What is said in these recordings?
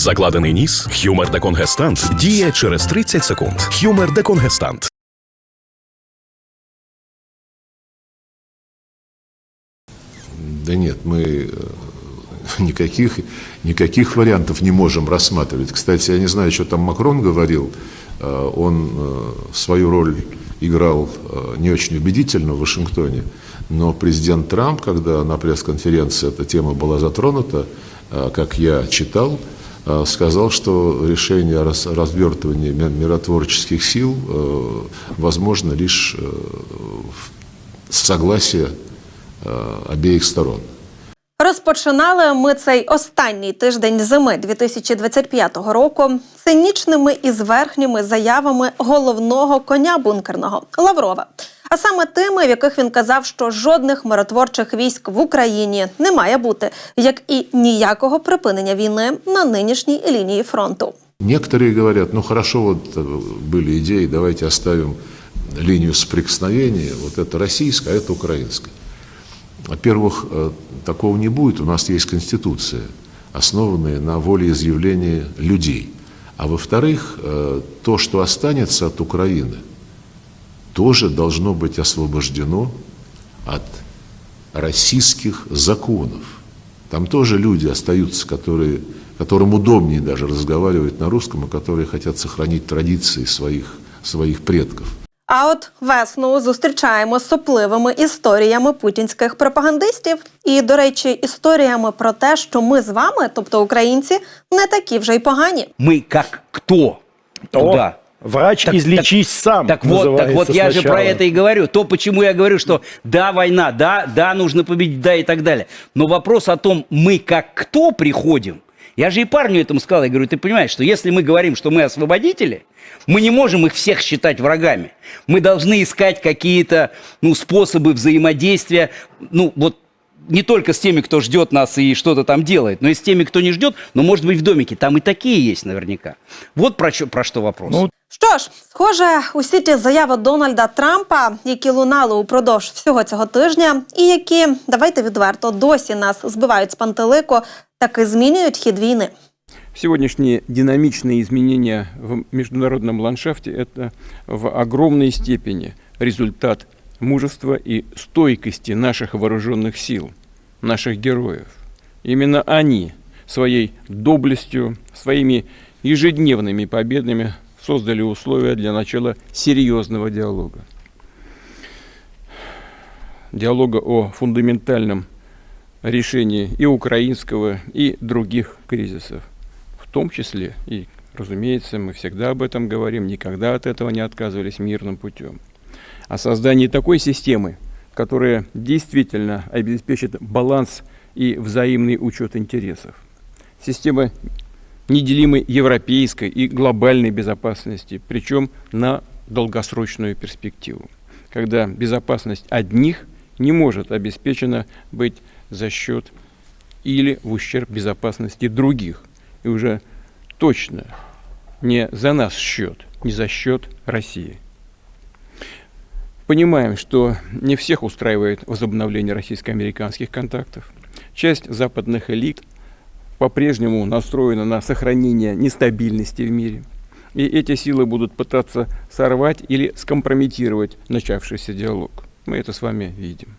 Закладений ніс, хюмер деконгестант діє через 30 секунд. Хюмер деконгестант. Да нет, мы э, никаких, никаких вариантов не можем рассматривать. Кстати, я не знаю, что там Макрон говорил. Э, Он э, свою роль играл э, не очень убедительно в Вашингтоне. Но президент Трамп, когда на пресс-конференции эта тема была затронута, э, как я читал, э, сказал, что решение о рас- развертывании ми- миротворческих сил э, возможно лишь э, в- с согласия э, обеих сторон. Розпочинали ми цей останній тиждень зими 2025 року цинічними і зверхніми заявами головного коня бункерного Лаврова. А саме тими, в яких він казав, що жодних миротворчих військ в Україні не має бути, як і ніякого припинення війни на нинішній лінії фронту. Некоторые говорят, ну хорошо, вот э, были идеи, давайте оставим линию соприкосновения, вот это российская, а это украинская. Во-первых, э, такого не будет, у нас есть Конституция, основанная на волеизъявлении людей. А во-вторых, э, то, что останется от Украины, тоже должно быть освобождено от российских законов. Там тоже люди остаются, которые, которым удобнее даже разговаривать на русском, и которые хотят сохранить традиции своих, своих предков. А от весну зустрічаємо з сопливими історіями путінських пропагандистів. І, до речі, історіями про те, що ми з вами, тобто українці, не такі вже й погані. Мы как кто? То Туда. Врач Так- излечись сам. Так вот, так вот я же про сначала. это и говорю. То, почему я говорю, что да, война, да, да, нужно победить, да и так далее. Но вопрос о том, мы как кто приходим, я же и парню этому сказал, я говорю, ты понимаешь, что если мы говорим, что мы освободители, мы не можем их всех считать врагами. Мы должны искать какие-то ну, способы взаимодействия, ну вот не только с теми, кто ждет нас и что-то там делает, но и с теми, кто не ждет, но может быть в домике. Там и такие есть наверняка. Вот про, чё- про что вопрос. Ну, Що ж, схоже, усі ті заяви Дональда Трампа, які лунали упродовж всього цього тижня, і які, давайте відверто, досі нас збивають з пантелику, таки змінюють хід війни. Сегодняшние динамичные изменения в международном ландшафте – это в огромной степени результат мужества и стойкости наших вооруженных сил, наших героев. Именно они своей доблестью, своими ежедневными победами создали условия для начала серьезного диалога. Диалога о фундаментальном решении и украинского, и других кризисов. В том числе, и, разумеется, мы всегда об этом говорим, никогда от этого не отказывались мирным путем. О создании такой системы, которая действительно обеспечит баланс и взаимный учет интересов. Система неделимой европейской и глобальной безопасности, причем на долгосрочную перспективу, когда безопасность одних не может обеспечена быть за счет или в ущерб безопасности других. И уже точно не за наш счет, не за счет России. Понимаем, что не всех устраивает возобновление российско-американских контактов. Часть западных элит по-прежнему настроена на сохранение нестабильности в мире. И эти силы будут пытаться сорвать или скомпрометировать начавшийся диалог. Мы это с вами видим.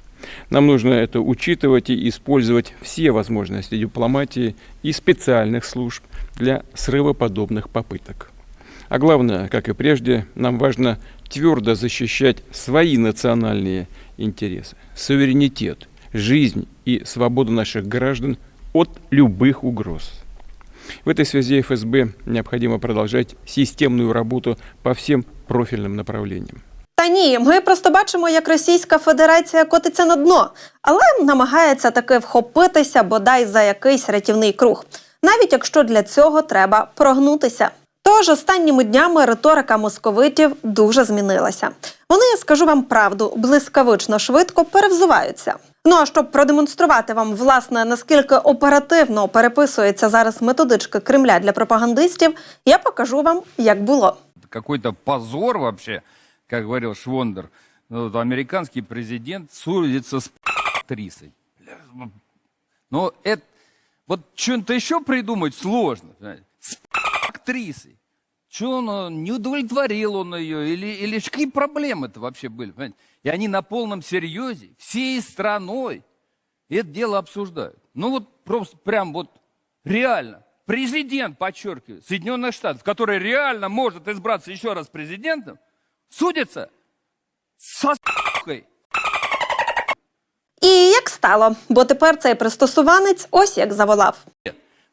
Нам нужно это учитывать и использовать все возможности дипломатии и специальных служб для срыва подобных попыток. А главное, как и прежде, нам важно твердо защищать свои национальные интересы, суверенитет, жизнь и свободу наших граждан от любых угроз. В этой связи ФСБ необходимо продолжать системную работу по всем профильным направлениям. Та ні, ми просто бачимо, як Російська Федерація котиться на дно, але намагається таки вхопитися бодай за якийсь рятівний круг, навіть якщо для цього треба прогнутися. Тож останніми днями риторика московитів дуже змінилася. Вони, скажу вам правду, блискавично швидко перевзуваються. Ну а щоб продемонструвати вам, власне, наскільки оперативно переписується зараз методички Кремля для пропагандистів, я покажу вам, як було. какой-то позор вообще, как говорил Швондер. Ну, вот президент судится с актрисой. Но это, вот что-то еще придумать сложно. понимаете актрисой. Че он, э, не удовлетворил он ее, или, или ж какие проблемы-то вообще были, понимаете? И они на полном серьезе, всей страной это дело обсуждают. Ну вот просто прям вот реально. Президент, подчеркиваю, Соединенных Штатов, который реально может избраться еще раз президентом, судится со с**кой. І як стало, бо тепер цей пристосуванець ось як заволав.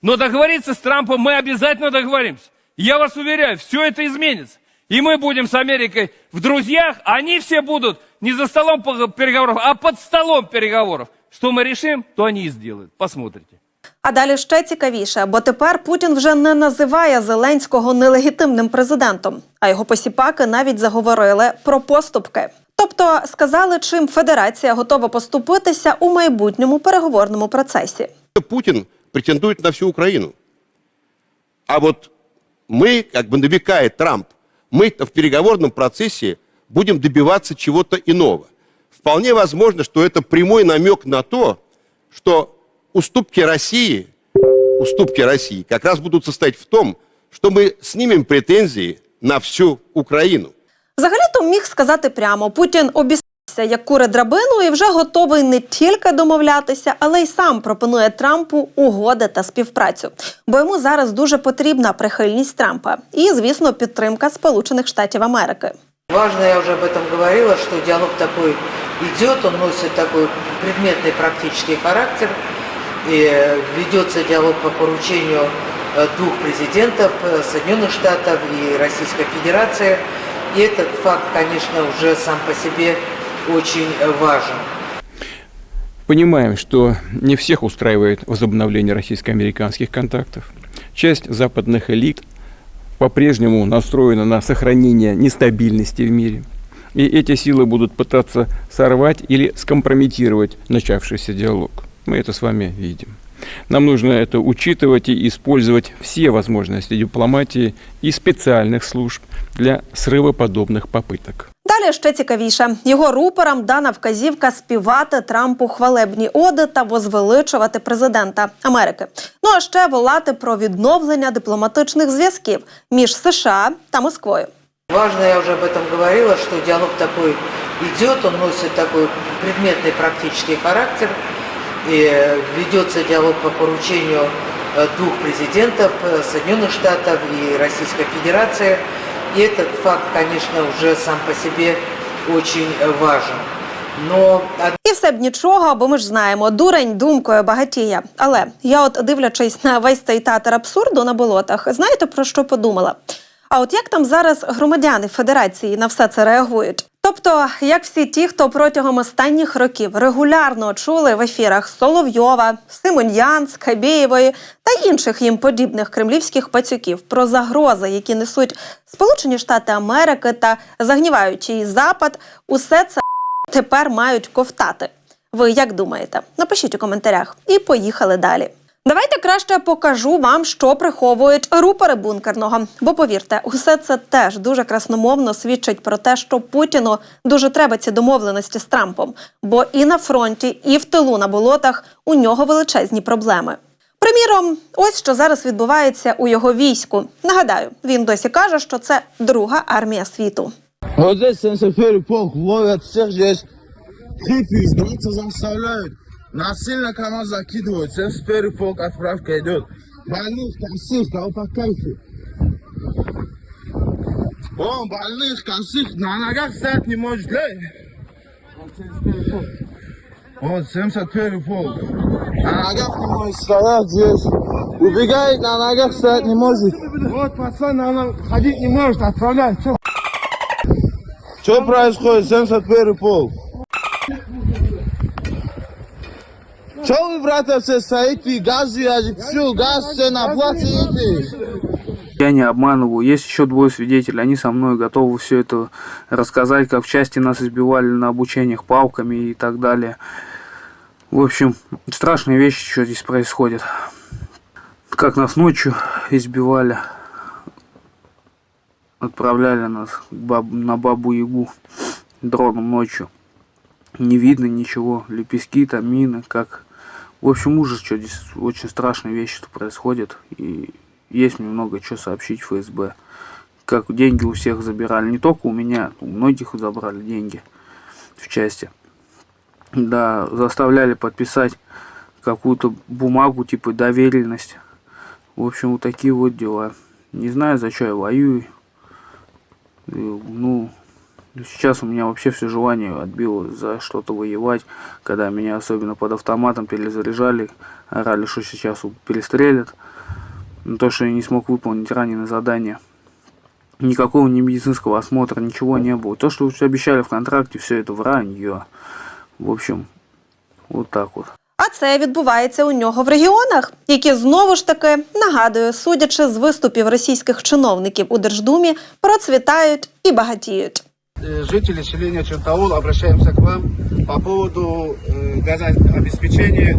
Но договориться с Трампом мы обязательно договоримся. Я вас уверяю, все это изменится. И мы будем с Америкой в друзьях, а они все будут не за столом пог- переговоров, а под столом переговоров. Что мы решим, то они и сделают. Посмотрите. А далі ще цікавіше, бо тепер Путін вже не називає Зеленського нелегітимним президентом, а його посіпаки навіть заговорили про поступки. Тобто сказали, чим федерація готова поступитися у майбутньому переговорному процесі. Путин претендует на всю Украину. А вот мы, как бы намекает Трамп, мы в переговорном процессе будем добиваться чего-то иного. Вполне возможно, что это прямой намек на то, что уступки России, уступки России как раз будут состоять в том, что мы снимем претензии на всю Украину. Взагалі-то міг сказати прямо: Путін обіцявся як кури драбину і вже готовий не тільки домовлятися, але й сам пропонує Трампу угоди та співпрацю. Бо йому зараз дуже потрібна прихильність Трампа і, звісно, підтримка Сполучених Штатів Америки. Важно, я уже об этом говорила, что диалог такой идет, он носит такой предметный практический характер. И э, ведется диалог по поручению э, двух президентов э, Соединенных Штатов и Российской Федерации. И этот факт, конечно, уже сам по себе очень э, важен. Понимаем, что не всех устраивает возобновление российско-американских контактов. Часть западных элит по-прежнему настроена на сохранение нестабильности в мире. И эти силы будут пытаться сорвать или скомпрометировать начавшийся диалог. Мы это с вами видим. Нам нужно это учитывать и использовать все возможности дипломатии и специальных служб для срыва подобных попыток. Далі ще цікавіше. Його рупорам дана вказівка співати Трампу хвалебні оди та возвеличувати президента Америки. Ну а ще волати про відновлення дипломатичних зв'язків між США та Москвою. Важно, я уже об этом говорила, что диалог такой идет, он носит такой предметный практический характер. И э, ведется диалог по поручению э, двух президентов э, Соединенных Штатов и Российской Федерации. И этот факт, конечно, уже сам по себе очень важен. Но І все б нічого, бо ми ж знаємо, дурень думкою багатіє. Але я, от дивлячись на весь цей театр абсурду на болотах, знаєте про що подумала? А от як там зараз громадяни Федерації на все це реагують? Тобто, як всі ті, хто протягом останніх років регулярно чули в ефірах Соловйова, Симоньян, Скабєєвої та інших їм подібних кремлівських пацюків про загрози, які несуть Сполучені Штати Америки та загніваючий Запад, усе це тепер мають ковтати. Ви як думаєте? Напишіть у коментарях і поїхали далі. Давайте краще покажу вам, що приховують рупори бункерного. Бо повірте, усе це теж дуже красномовно свідчить про те, що Путіну дуже треба ці домовленості з Трампом. Бо і на фронті, і в тилу на болотах у нього величезні проблеми. Приміром, ось що зараз відбувається у його війську. Нагадаю, він досі каже, що це друга армія світу. Вот здесь 71 полк ловят всех здесь. Хиппи сдаться заставляют. Насильно КамАЗ закидывают. 71 полк отправка идет. Больных, косых, кого по кайфу. О, больных, косых, на ногах стоять не может, глянь. Вот 71 полк. На ногах не может стоять здесь. Убегает, на ногах стоять не может. Вот пацан, она ходить не может, отправляй. Чё? Что происходит? 71 полк. Че вы, братья, все стоите, газ все, газ все на плаце идите. Я не обманываю. Есть еще двое свидетелей. Они со мной готовы все это рассказать, как в части нас избивали на обучениях палками и так далее. В общем, страшные вещи, что здесь происходит. Как нас ночью избивали. Отправляли нас на Бабу-Ягу дроном ночью. Не видно ничего. Лепестки, там мины, как... В общем, ужас, что здесь очень страшные вещи происходят. И есть мне много чего сообщить ФСБ. Как деньги у всех забирали, не только у меня, у многих забрали деньги в части. Да, заставляли подписать какую-то бумагу типа доверенность. В общем, вот такие вот дела. Не знаю, за что я воюю. И, ну, сейчас у меня вообще все желание отбило за что-то воевать. Когда меня особенно под автоматом перезаряжали, орали, что сейчас перестрелят. Но то, что я не смог выполнить ранее на задание. Никакого ни медицинского осмотра, ничего не было. То, что все обещали в контракте, все это вранье. В общем, вот так вот. А це відбувається у нього в регіонах, які знову ж таки нагадую, судячи з виступів російських чиновників у Держдумі, процвітають і багатіють. Э, Жители селения Чертаул, обращаемся к вам по поводу э, газообеспечения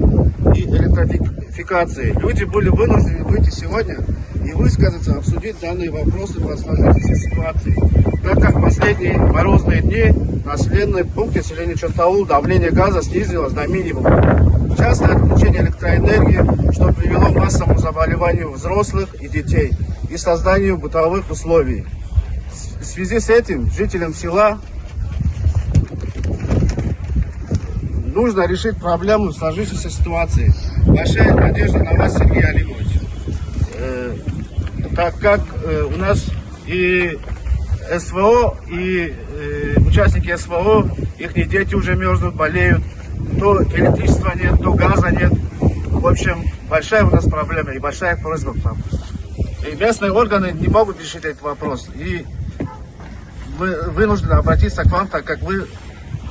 и электрификации. Люди были вынуждены выйти сегодня и высказаться, обсудить данные вопросы по сложившейся ситуации. Так как в последние морозные дни в населенном пункте селения Чертаул давление газа снизилось до минимума. Частое отключение электроэнергии, что привело к массовому заболеванию взрослых и детей и созданию бытовых условий. В связи с этим жителям села нужно решить проблему сложившейся ситуации. Большая надежда на вас, Сергей Алимович. Э, так как э, у нас и СВО, и э, участники СВО, их дети уже мерзнут, болеют, то электричества нет, то газа нет. В общем, большая у нас проблема и большая просьба к вам. И местные органы не могут решить этот вопрос. И мы вынуждены обратиться к вам, так как вы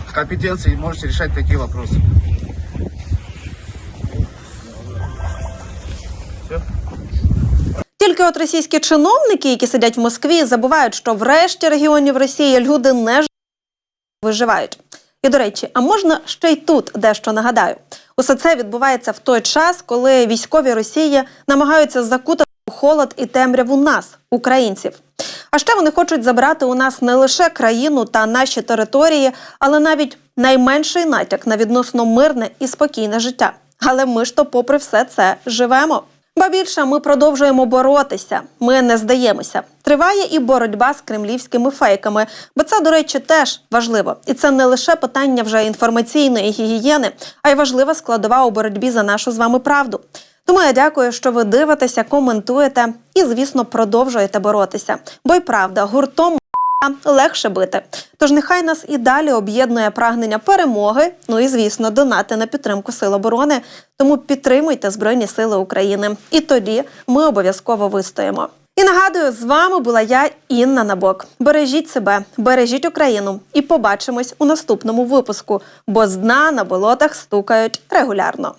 в компетенции можете решать такие вопросы. Тільки от російські чиновники, які сидять в Москві, забувають, що в решті регіонів Росії люди не ж- виживають. І до речі, а можна ще й тут дещо нагадаю. Усе це відбувається в той час, коли військові Росії намагаються закутати у холод і темряву нас, українців. А ще вони хочуть забрати у нас не лише країну та наші території, але навіть найменший натяк на відносно мирне і спокійне життя. Але ми ж то, попри все це, живемо. Ба більше ми продовжуємо боротися. Ми не здаємося. Триває і боротьба з кремлівськими фейками, бо це, до речі, теж важливо. І це не лише питання вже інформаційної гігієни, а й важлива складова у боротьбі за нашу з вами правду. Тому я дякую, що ви дивитеся, коментуєте і, звісно, продовжуєте боротися. Бо й правда, гуртом легше бити. Тож нехай нас і далі об'єднує прагнення перемоги. Ну і звісно, донати на підтримку Сил оборони. Тому підтримуйте Збройні Сили України. І тоді ми обов'язково вистоїмо. І нагадую, з вами була я, Інна Набок. Бережіть себе, бережіть Україну і побачимось у наступному випуску, бо з дна на болотах стукають регулярно.